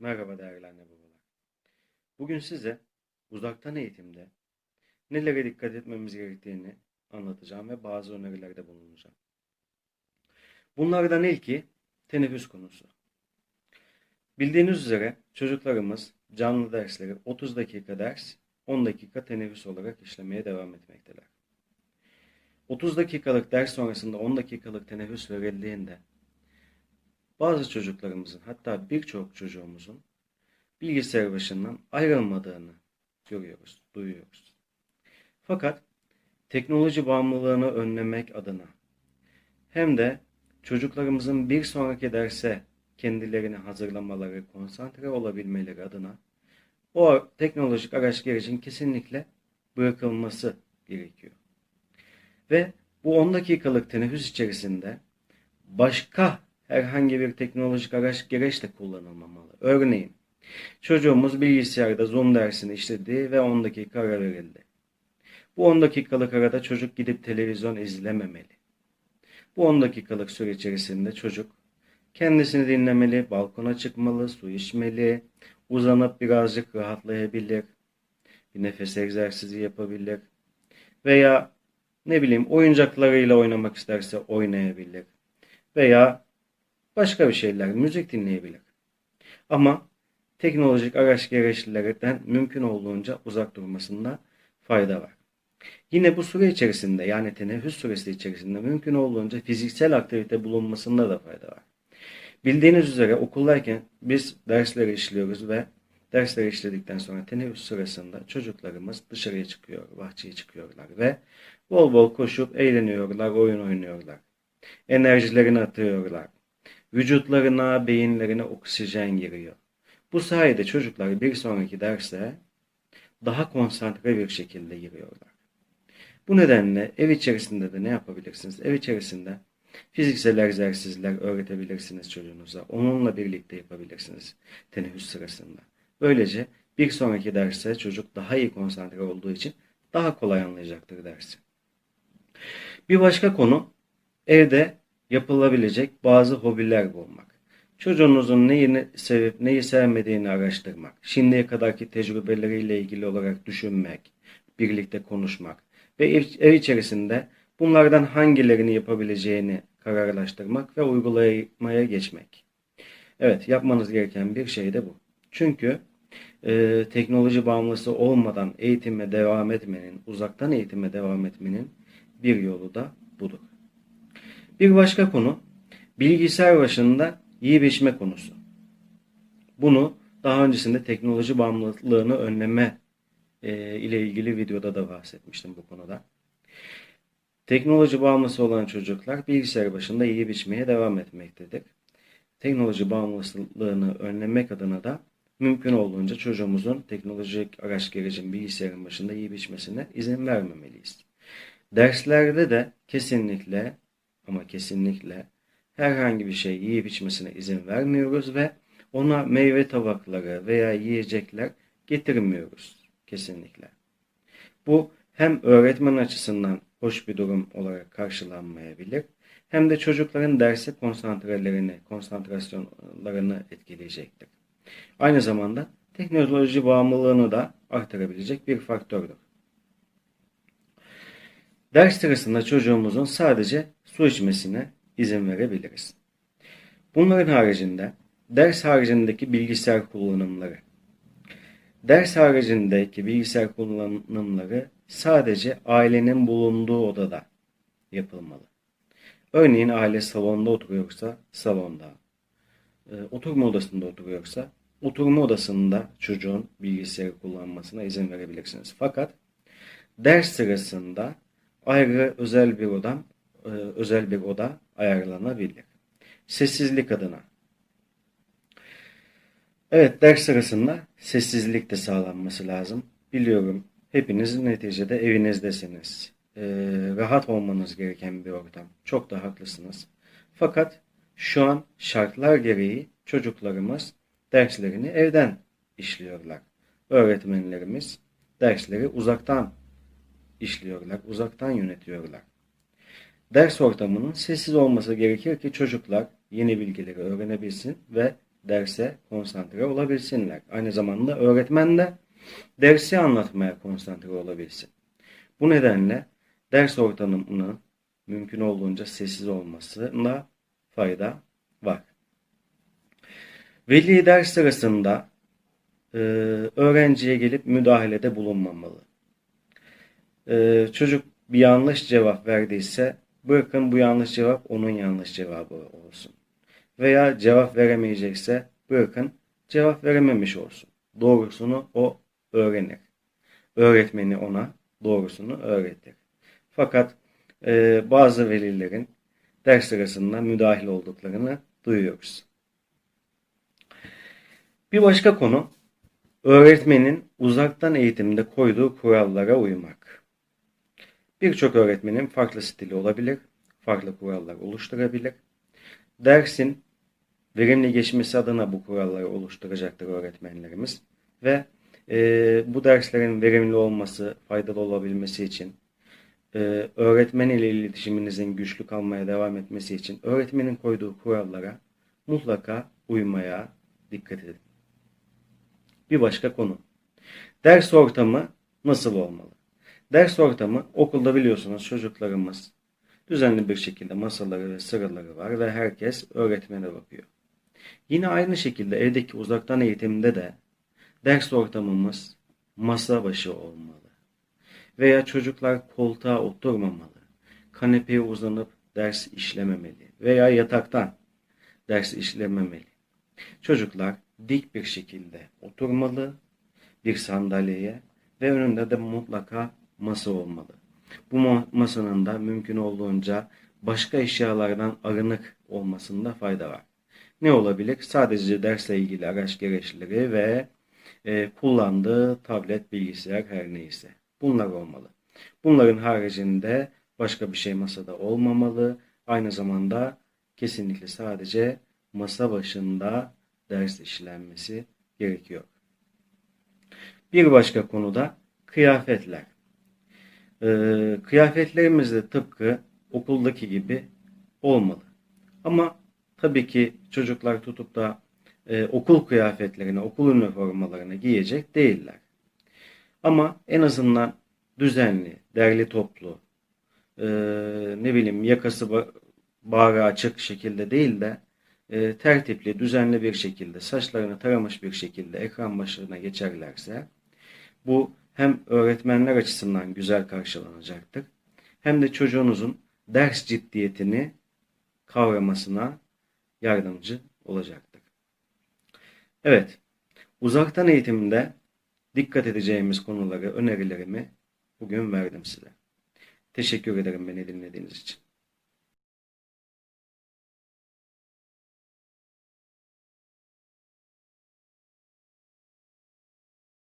Merhaba değerli anne babalar. Bugün size uzaktan eğitimde nelere dikkat etmemiz gerektiğini anlatacağım ve bazı önerilerde bulunacağım. Bunlardan ilki teneffüs konusu. Bildiğiniz üzere çocuklarımız canlı dersleri 30 dakika ders, 10 dakika teneffüs olarak işlemeye devam etmekteler. 30 dakikalık ders sonrasında 10 dakikalık teneffüs verildiğinde bazı çocuklarımızın hatta birçok çocuğumuzun bilgisayar başından ayrılmadığını görüyoruz, duyuyoruz. Fakat teknoloji bağımlılığını önlemek adına hem de çocuklarımızın bir sonraki derse kendilerini hazırlamaları, konsantre olabilmeleri adına o teknolojik araç gerecin kesinlikle bırakılması gerekiyor. Ve bu 10 dakikalık teneffüs içerisinde başka herhangi bir teknolojik araç gereç de kullanılmamalı. Örneğin çocuğumuz bilgisayarda Zoom dersini işledi ve 10 dakika ara verildi. Bu 10 dakikalık arada çocuk gidip televizyon izlememeli. Bu 10 dakikalık süre içerisinde çocuk kendisini dinlemeli, balkona çıkmalı, su içmeli, uzanıp birazcık rahatlayabilir, bir nefes egzersizi yapabilir veya ne bileyim oyuncaklarıyla oynamak isterse oynayabilir veya başka bir şeyler, müzik dinleyebilir. Ama teknolojik araç gereçlerden mümkün olduğunca uzak durmasında fayda var. Yine bu süre içerisinde yani teneffüs süresi içerisinde mümkün olduğunca fiziksel aktivite bulunmasında da fayda var. Bildiğiniz üzere okuldayken biz dersleri işliyoruz ve dersleri işledikten sonra teneffüs sırasında çocuklarımız dışarıya çıkıyor, bahçeye çıkıyorlar ve bol bol koşup eğleniyorlar, oyun oynuyorlar. Enerjilerini atıyorlar. Vücutlarına, beyinlerine oksijen giriyor. Bu sayede çocuklar bir sonraki derse daha konsantre bir şekilde giriyorlar. Bu nedenle ev içerisinde de ne yapabilirsiniz? Ev içerisinde fiziksel egzersizler öğretebilirsiniz çocuğunuza. Onunla birlikte yapabilirsiniz teneffüs sırasında. Böylece bir sonraki derse çocuk daha iyi konsantre olduğu için daha kolay anlayacaktır dersi. Bir başka konu evde yapılabilecek bazı hobiler bulmak. Çocuğunuzun neyini sevip neyi sevmediğini araştırmak, şimdiye kadarki tecrübeleriyle ilgili olarak düşünmek, birlikte konuşmak ve ev içerisinde bunlardan hangilerini yapabileceğini kararlaştırmak ve uygulamaya geçmek. Evet, yapmanız gereken bir şey de bu. Çünkü e, teknoloji bağımlısı olmadan eğitime devam etmenin, uzaktan eğitime devam etmenin bir yolu da budur. Bir başka konu bilgisayar başında yiyip içme konusu. Bunu daha öncesinde teknoloji bağımlılığını önleme e, ile ilgili videoda da bahsetmiştim bu konuda. Teknoloji bağımlısı olan çocuklar bilgisayar başında yiyip içmeye devam etmektedir. Teknoloji bağımlılığını önlemek adına da mümkün olduğunca çocuğumuzun teknolojik araç gerecin bilgisayarın başında yiyip içmesine izin vermemeliyiz. Derslerde de kesinlikle ama kesinlikle herhangi bir şey yiyip içmesine izin vermiyoruz ve ona meyve tabakları veya yiyecekler getirmiyoruz kesinlikle. Bu hem öğretmen açısından hoş bir durum olarak karşılanmayabilir hem de çocukların derse konsantrelerini, konsantrasyonlarını etkileyecektir. Aynı zamanda teknoloji bağımlılığını da artırabilecek bir faktördür. Ders sırasında çocuğumuzun sadece su içmesine izin verebiliriz. Bunların haricinde ders haricindeki bilgisayar kullanımları. Ders haricindeki bilgisayar kullanımları sadece ailenin bulunduğu odada yapılmalı. Örneğin aile salonda oturuyorsa salonda, e, oturma odasında oturuyorsa oturma odasında çocuğun bilgisayarı kullanmasına izin verebilirsiniz. Fakat ders sırasında ayrı özel bir odam, özel bir oda ayarlanabilir. Sessizlik adına. Evet ders sırasında sessizlik de sağlanması lazım. Biliyorum hepiniz neticede evinizdesiniz. Ee, rahat olmanız gereken bir ortam. Çok da haklısınız. Fakat şu an şartlar gereği çocuklarımız derslerini evden işliyorlar. Öğretmenlerimiz dersleri uzaktan işliyorlar, uzaktan yönetiyorlar. Ders ortamının sessiz olması gerekir ki çocuklar yeni bilgileri öğrenebilsin ve derse konsantre olabilsinler. Aynı zamanda öğretmen de dersi anlatmaya konsantre olabilsin. Bu nedenle ders ortamının mümkün olduğunca sessiz olmasında fayda var. Veli ders sırasında e, öğrenciye gelip müdahalede bulunmamalı. E, çocuk bir yanlış cevap verdiyse bırakın bu yanlış cevap onun yanlış cevabı olsun. Veya cevap veremeyecekse bırakın cevap verememiş olsun. Doğrusunu o öğrenir. Öğretmeni ona doğrusunu öğretir. Fakat e, bazı velilerin ders sırasında müdahil olduklarını duyuyoruz. Bir başka konu öğretmenin uzaktan eğitimde koyduğu kurallara uymak. Birçok öğretmenin farklı stili olabilir, farklı kurallar oluşturabilir. Dersin verimli geçmesi adına bu kuralları oluşturacaktır öğretmenlerimiz ve e, bu derslerin verimli olması, faydalı olabilmesi için e, öğretmen ile iletişiminizin güçlü kalmaya devam etmesi için öğretmenin koyduğu kurallara mutlaka uymaya dikkat edin. Bir başka konu. Ders ortamı nasıl olmalı? Ders ortamı okulda biliyorsunuz çocuklarımız düzenli bir şekilde masaları ve sıraları var ve herkes öğretmene bakıyor. Yine aynı şekilde evdeki uzaktan eğitimde de ders ortamımız masa başı olmalı. Veya çocuklar koltuğa oturmamalı. Kanepeye uzanıp ders işlememeli. Veya yataktan ders işlememeli. Çocuklar dik bir şekilde oturmalı bir sandalyeye ve önünde de mutlaka masa olmalı. Bu masanın da mümkün olduğunca başka eşyalardan arınık olmasında fayda var. Ne olabilir? Sadece dersle ilgili araç gereçleri ve e, kullandığı tablet, bilgisayar her neyse. Bunlar olmalı. Bunların haricinde başka bir şey masada olmamalı. Aynı zamanda kesinlikle sadece masa başında ders işlenmesi gerekiyor. Bir başka konuda kıyafetler. Ee, kıyafetlerimiz de tıpkı okuldaki gibi olmalı. Ama tabii ki çocuklar tutup da e, okul kıyafetlerini, okul üniformalarını giyecek değiller. Ama en azından düzenli, derli toplu, e, ne bileyim yakası bağrı açık şekilde değil de e, tertipli, düzenli bir şekilde, saçlarını taramış bir şekilde ekran başına geçerlerse bu hem öğretmenler açısından güzel karşılanacaktır hem de çocuğunuzun ders ciddiyetini kavramasına yardımcı olacaktır. Evet, uzaktan eğitimde dikkat edeceğimiz konuları, önerilerimi bugün verdim size. Teşekkür ederim beni dinlediğiniz için.